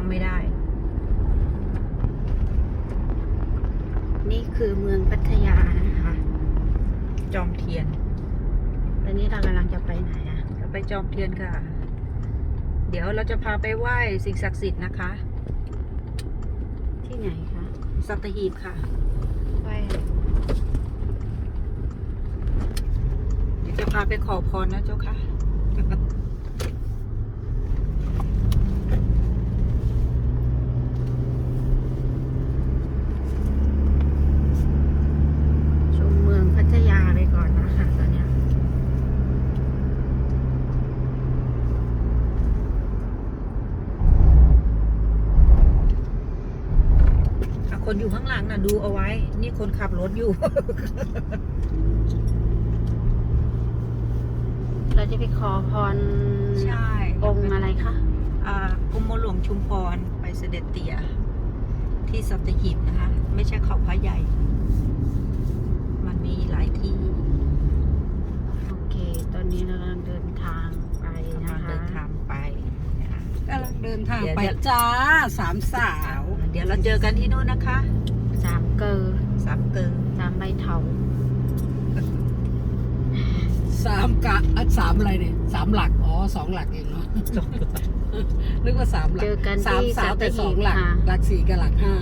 างไม่ได้ นี่คือเมืองพัทยานะคะ จอมเทียนตอนนี้เรากำลังจะไปไหนอะจะไปจอมเทียนค่ะ เดี๋ยวเราจะพาไปไหว้สิ่งศักดิ์สิทธิ์นะคะ ที่ไหนคะสัตหีบค่ะไหว้เดี๋ยวจะพาไปขอพรนะเจ้าค่ะ คนอยู่ข้างหลังน่ะดูเอาไว้ นี่คนขับรถอยู่ เราจะไปขอพรใช่องค์อะไรคะอ่ากรมหลวงชุมพรไปเสด็จเตี่ยที่สัตหีบนะคะ ไม่ใช่เขาพระใหญ่ นทางเดี๋ยวไปเดี๋ยวจ้าสามสาว เดี๋ยวเราเจอกันที่นู่นนะคะ สามเกอร์สามเกิงสามใบเถาสามกะอะสามอะไรเนี่ยสามหลัก อ๋อสองหลักเองเนาะนึกว่าสามหลักเจอกันสามที่สาวแต่สัตหีบสองหลักค่ะหลักสี่กับหลักห้า